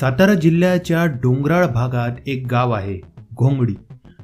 सातारा जिल्ह्याच्या डोंगराळ भागात एक गाव आहे घोंगडी.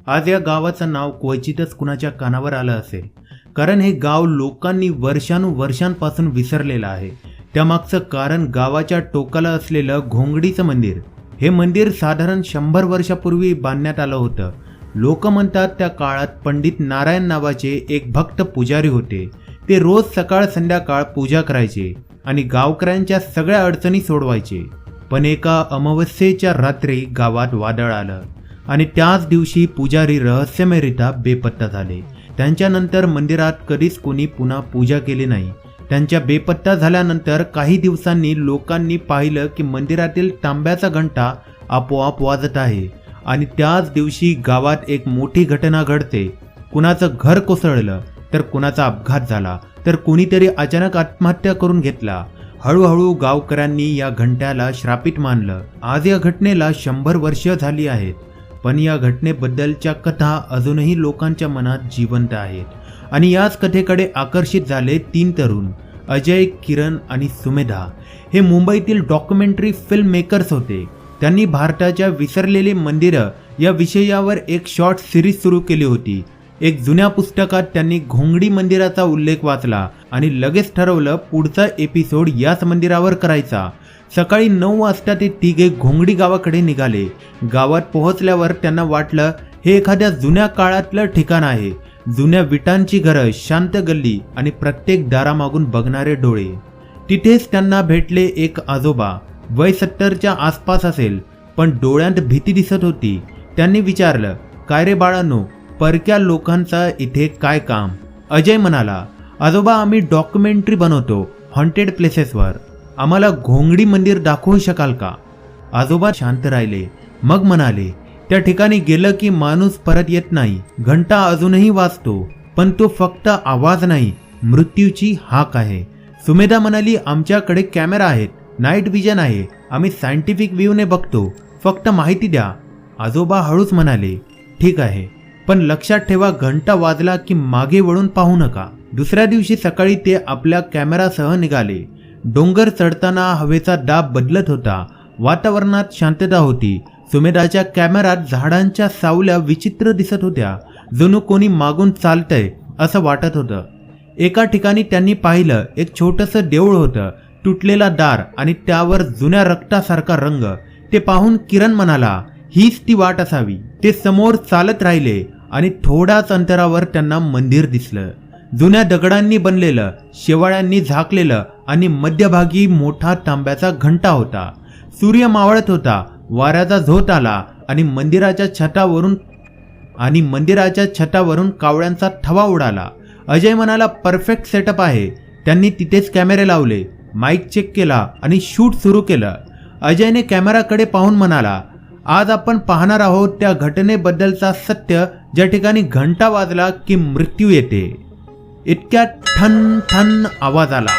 आज या गावाचं नाव क्वचितच कुणाच्या कानावर आलं असेल. कारण हे गाव लोकांनी वर्षानुवर्षांपासून विसरलेलं आहे. त्यामागचं कारण गावाच्या टोकाला असलेलं घोंगडीचं मंदिर. हे मंदिर साधारण शंभर वर्षापूर्वी बांधण्यात आलं होतं. लोक म्हणतात त्या काळात पंडित नारायण नावाचे एक भक्त पुजारी होते. ते रोज सकाळ संध्याकाळ पूजा करायचे आणि गावकऱ्यांच्या सगळ्या अडचणी सोडवायचे. पण एका अमावस्येच्या रात्री गावात वादळ आलं आणि त्याच दिवशी पुजारी रहस्यमयरित्या बेपत्ता झाले. त्यांच्यानंतर मंदिरात कधीच कोणी पुन्हा पूजा केली नाही. त्यांच्या बेपत्ता झाल्यानंतर काही दिवसांनी लोकांनी पाहिलं की मंदिरातील तांब्याचा घंटा आपोआप वाजत आहे आणि त्याच दिवशी गावात एक मोठी घटना घडते. कुणाचं घर कोसळलं तर कुणाचा अपघात झाला तर कुणीतरी अचानक आत्महत्या करून घेतला हळूहळू गावकऱ्यांनी या घंट्याला श्रापित मानलं. आज या घटनेला शंभर वर्ष झाली आहेत. पण या घटनेबद्दलच्या कथा अजूनही लोकांच्या मनात जिवंत आहेत. आणि याच कथेकडे आकर्षित झाले तीन तरुण अजय किरण आणि सुमेधा. हे मुंबईतील डॉक्युमेंटरी फिल्म मेकर्स होते. त्यांनी भारताच्या विसरलेले मंदिरं या विषयावर एक शॉर्ट सिरीज सुरू केली होती. एक जुन्या पुस्तकात त्यांनी घोंगडी मंदिराचा उल्लेख वाचला आणि लगेच ठरवलं पुढचा एपिसोड याच मंदिरावर करायचा. सकाळी नऊ वाजता ते तिघे घोंगडी गावाकडे निघाले. गावात पोहोचल्यावर त्यांना वाटलं हे एखाद्या जुन्या काळातलं ठिकाण आहे. जुन्या विटांची घरं शांत गल्ली आणि प्रत्येक दारामागून बघणारे डोळे. तिथेच त्यांना भेटले एक आजोबा. वय सत्तरच्या आसपास असेल पण डोळ्यात भीती दिसत होती. त्यांनी विचारलं काय रे बाळांनो परक्या लोकांचा इथे काय काम? अजय म्हणाला आजोबा आम्ही डॉक्युमेंटरी बनवतो हॉन्टेड प्लेसेसवर. आम्हाला घोंगडी मंदिर दाखवू शकाल का? आजोबा शांत राहिले. मग म्हणाले त्या ठिकाणी गेलं की माणूस परत येत नाही घंटा अजूनही वाजतो पण तो फक्त आवाज नाही मृत्यूची हाक आहे. सुमेधा म्हणाली आमच्याकडे कॅमेरा आहेत नाईट विजन आहे आम्ही सायंटिफिक व्ह्यूने बघतो फक्त माहिती द्या. आजोबा हळूच म्हणाले ठीक आहे. पण लक्षात ठेवा घंटा वाजला की मागे वळून पाहू नका. दुसऱ्या दिवशी सकाळी ते आपल्या कॅमेरासह निघाले. डोंगर चढताना हवेचा दाब बदलत होता. वातावरणात शांतता होती. सुमेधाच्या कॅमेरात झाडांच्या सावल्या विचित्र दिसत होत्या. जणू कोणी मागून चालतंय असं वाटत होतं. एका ठिकाणी त्यांनी पाहिलं एक छोटंसं देऊळ होतं. तुटलेला दार आणि त्यावर जुन्या रक्तासारखा रंग. ते पाहून किरण म्हणाला हीच ती वाट असावी. ते समोर चालत राहिले आणि थोड्याच अंतरावर त्यांना मंदिर दिसलं. जुन्या दगडांनी बनलेलं शेवाळ्यांनी झाकलेलं आणि मध्यभागी मोठा तांब्याचा घंटा होता. सूर्य मावळत होता वाऱ्याचा झोत आला आणि मंदिराच्या छतावरून आणि मंदिराच्या छतावरून कावळ्यांचा थवा उडाला. अजय म्हणाला परफेक्ट सेटअप आहे. त्यांनी तिथेच कॅमेरे लावले माईक चेक केला आणि शूट सुरू केलं. अजयने कॅमेराकडे पाहून म्हणाला आज आपण पाहणार आहोत त्या घटनेबद्दलचा सत्य ज्या ठिकाणी घंटा वाजला की मृत्यू येते. इतक्या ठन ठन आवाज आला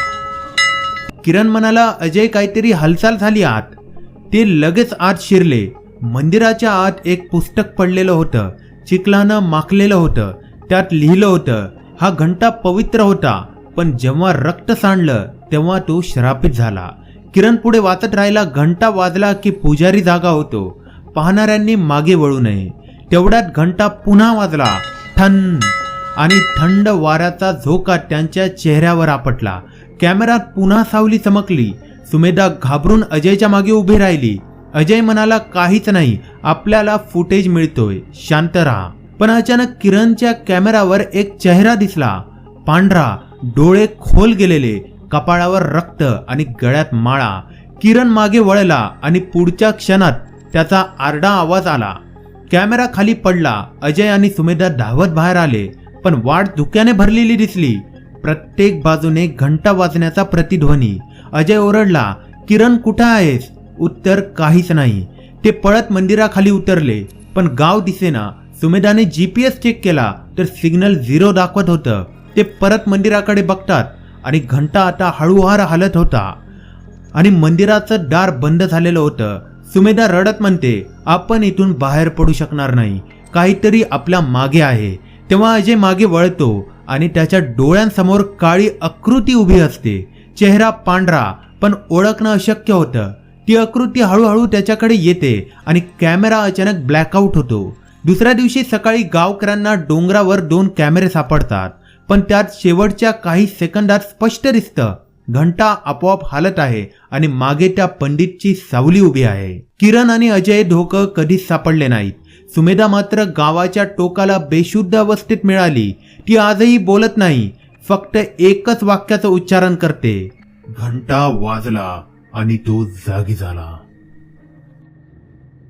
किरण म्हणाला अजय काहीतरी हालचाल झाली आत. ते लगेच आत शिरले. मंदिराच्या आत एक पुस्तक पडलेलं होतं. चिखलानं माखलेलं होतं. त्यात लिहिलं होतं हा घंटा पवित्र होता पण जेव्हा रक्त सांडलं तेव्हा तो श्रापित झाला. किरण पुढे वाचत राहिला घंटा वाजला की पुजारी जागा होतो. पाहणाऱ्यांनी मागे वळू नये. तेवढ्यात घंटा पुन्हा वाजला. थन आणि थंड वाऱ्याचा झोका त्यांच्या चेहऱ्यावर आपटला. कॅमेरात पुन्हा सावली चमकली. सुमेधा घाबरून अजयच्या मागे उभी राहिली. अजय म्हणाला काहीच नाही. आपल्याला फुटेज मिळतोय. शांत राहा. पण अचानक किरणच्या कॅमेरावर एक चेहरा दिसला. पांढरा. डोळे खोल गेलेले. कपाळावर रक्त आणि गळ्यात माळा. किरण मागे वळला आणि पुढच्या क्षणात त्याचा आरडा आवाज आला. कॅमेरा खाली पडला. अजय आणि सुमेधा धावत बाहेर आले. पण वाट धुक्याने भरलेली दिसली. प्रत्येक बाजूने घंटा वाजण्याचा प्रतिध्वनी. अजय ओरडला किरण कुठं आहेस? उत्तर काहीच नाही. ते पळत मंदिराखाली उतरले. पण गाव दिसेना. सुमेधाने एस चेक केला तर सिग्नल झिरो दाखवत होतं. ते परत मंदिराकडे बघतात आणि घंटा आता हळूहार हालत होता. आणि मंदिराचं दार बंद झालेलं होतं. सुमेधा रडत म्हणते आपण इथून बाहेर पडू शकणार नाही. काहीतरी आपल्या मागे आहे. तेव्हा अजय मागे वळतो आणि त्याच्या डोळ्यांसमोर काळी आकृती उभी असते. चेहरा पांढरा पण ओळखणं अशक्य होतं. ती आकृती हळूहळू त्याच्याकडे येते आणि कॅमेरा अचानक ब्लॅकआउट होतो. दुसऱ्या दिवशी सकाळी गावकऱ्यांना डोंगरावर दोन कॅमेरे सापडतात पण त्यात शेवटच्या काही सेकंदात स्पष्ट दिसतं. घंटा आपोआप हालत आहे आणि मागे त्या पंडितची सावली उभी आहे. किरण आणि अजय धोकं कधीच सापडले नाहीत. सुमेधा मात्र गावाच्या टोकाला बेशुद्ध अवस्थेत मिळाली. ती आजही बोलत नाही फक्त एकच वाक्याचं उच्चारण करते. घंटा वाजला आणि तो जागी झाला.